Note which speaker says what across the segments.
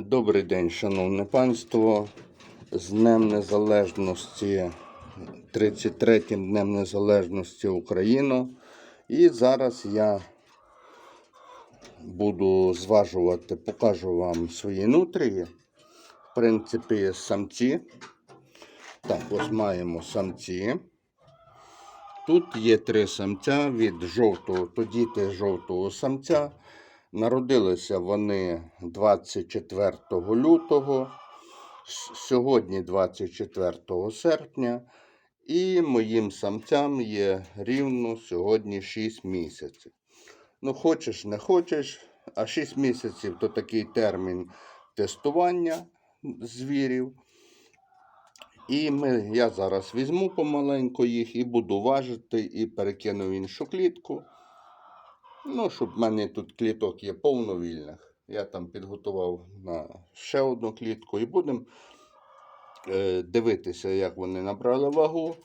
Speaker 1: Добрий день, шановне панство. З Днем Незалежності, 33-м Днем Незалежності України. І зараз я буду зважувати, покажу вам свої нутрії. В принципі, самці. Так, ось маємо самці. Тут є три самця від жовтого, то діти жовтого самця. Народилися вони 24 лютого, сьогодні 24 серпня, і моїм самцям є рівно сьогодні 6 місяців. Ну, хочеш, не хочеш, а 6 місяців то такий термін тестування звірів. І ми, я зараз візьму помаленьку їх і буду важити і перекину в іншу клітку. Ну, щоб в мене тут кліток є повно вільних. Я там підготував на ще одну клітку і будемо е, дивитися, як вони набрали вагу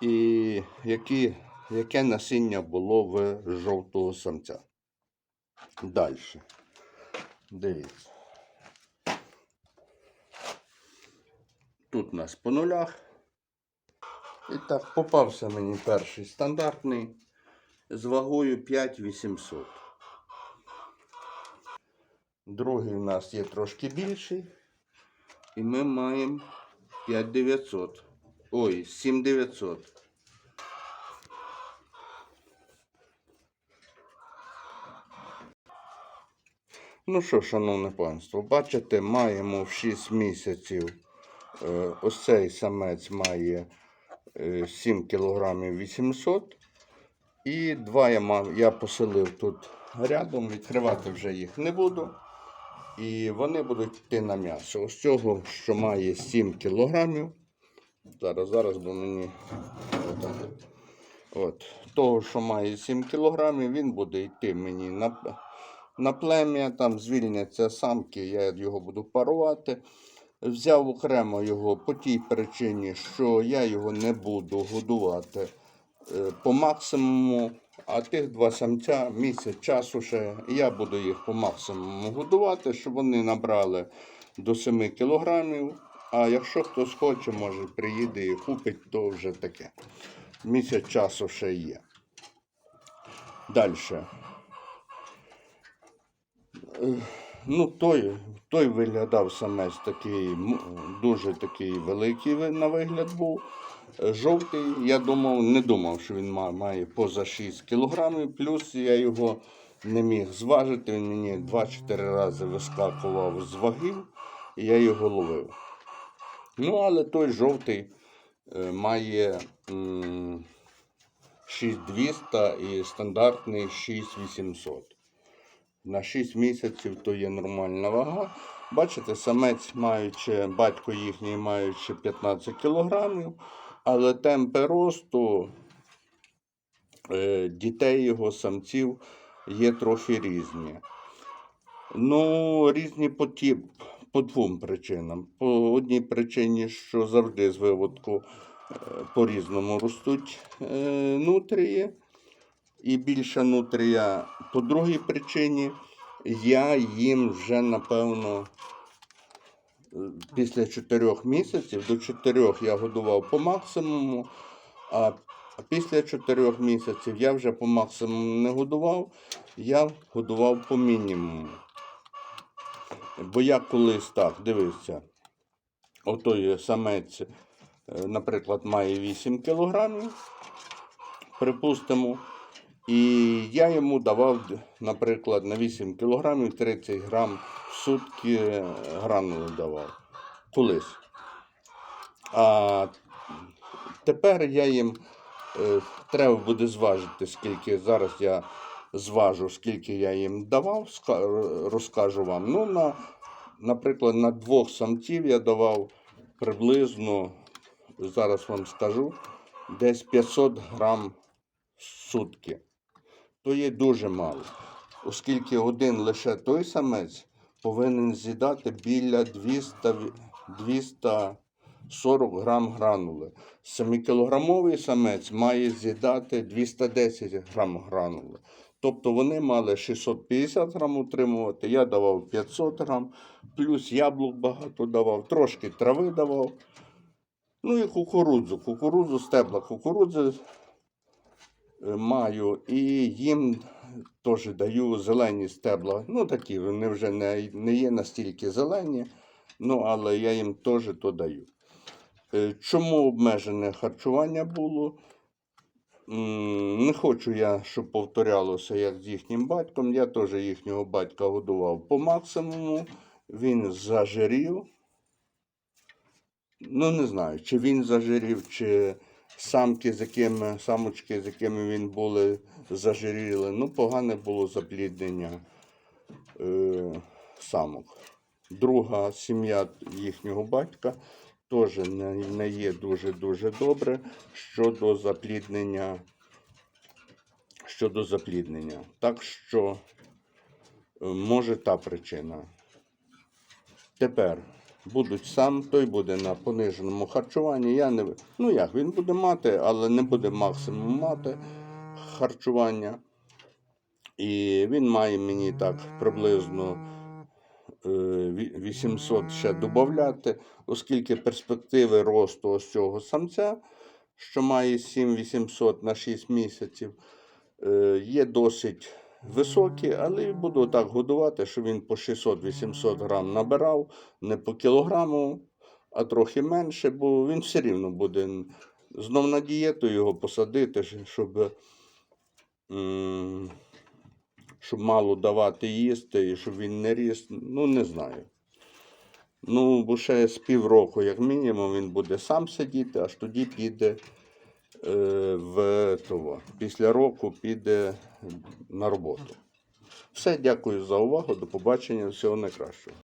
Speaker 1: і які, яке насіння було в жовтого самця. Далі. Дивіться. Тут у нас по нулях. І так, попався мені перший стандартний з вагою 5800. Другий у нас є трошки більший. І ми маємо 5900. Ой, 7900. Ну що, шановне панство, бачите, маємо в 6 місяців. е, Ось цей самець має е, 7 кг 800. І два я мав, я поселив тут рядом, відкривати вже їх не буду. І вони будуть йти на м'ясо. Ось цього, що має 7 кілограмів. Зараз, зараз, бо мені. От. Того, що має 7 кілограмів, він буде йти мені на, на плем'я, там звільняться самки, я його буду парувати. Взяв окремо його по тій причині, що я його не буду годувати по максимуму, а тих два самця місяць часу ще я буду їх по максимуму годувати, щоб вони набрали до 7 кілограмів. А якщо хтось хоче, може приїде і купить, то вже таке. Місяць часу ще є. Далі. Ну, той, той виглядав самець такий, дуже такий великий на вигляд був. Жовтий, я думав, не думав, що він має поза 6 кілограмів. Плюс я його не міг зважити. Він мені 2-4 рази вискакував з вагів, і я його ловив. Ну, але той жовтий е, має 6200 і стандартний 6800. На 6 місяців то є нормальна вага. Бачите, самець маючи, батько їхній маючи 15 кілограмів, але темпи росту е, дітей його, самців є трохи різні. Ну, різні по, ті, по двом причинам. По одній причині, що завжди з виводку е, по-різному ростуть е, нутрії. І більша нутрія по другій причині. Я їм вже, напевно, після 4 місяців до 4 я годував по максимуму, а після 4 місяців я вже по максимуму не годував, я годував по мінімуму. Бо я колись так, дивився, отой самець, е, наприклад, має 8 кілограмів, припустимо. І я йому давав, наприклад, на 8 кілограмів 30 грам в сутки е, гранули давав. Колись. А тепер я їм е, треба буде зважити, скільки зараз я зважу, скільки я їм давав, розкажу вам. Ну, на, наприклад, на двох самців я давав приблизно, зараз вам скажу, десь 500 грам в сутки то є дуже мало. Оскільки один лише той самець повинен з'їдати біля 200, 240 грам гранули. 7-кілограмовий самець має з'їдати 210 грам гранули. Тобто вони мали 650 грам утримувати, я давав 500 грам, плюс яблук багато давав, трошки трави давав. Ну і кукурудзу. Кукурудзу, стебла кукурудзи маю і їм теж даю зелені стебла. Ну такі, вони вже не, не є настільки зелені, ну але я їм теж то даю. Е, Чому обмежене харчування було? Не хочу я, щоб повторялося, як з їхнім батьком. Я теж їхнього батька годував по максимуму. Він зажирів. Ну, не знаю, чи він зажирів, чи самки, з якими, самочки, з якими він були, зажиріли. Ну, погане було запліднення е, самок. Друга сім'я їхнього батька теж не, не є дуже-дуже добре щодо запліднення. Щодо запліднення. Так що, е, може та причина. Тепер будуть сам, той буде на пониженому харчуванні. Я не... Ну як, він буде мати, але не буде максимум мати харчування. І він має мені так приблизно е, 800 ще додати, оскільки перспективи росту ось цього самця, що має 7800 на 6 місяців, е, є досить високі, але буду так годувати, щоб він по 600-800 грам набирав, не по кілограму, а трохи менше, бо він все рівно буде знов на дієту його посадити, щоб, щоб мало давати їсти і щоб він не ріс. Ну, не знаю. Ну, бо ще з півроку, як мінімум, він буде сам сидіти, аж тоді піде е, в того. Після року піде на роботу. Все, дякую за увагу. До побачення. Всього найкращого.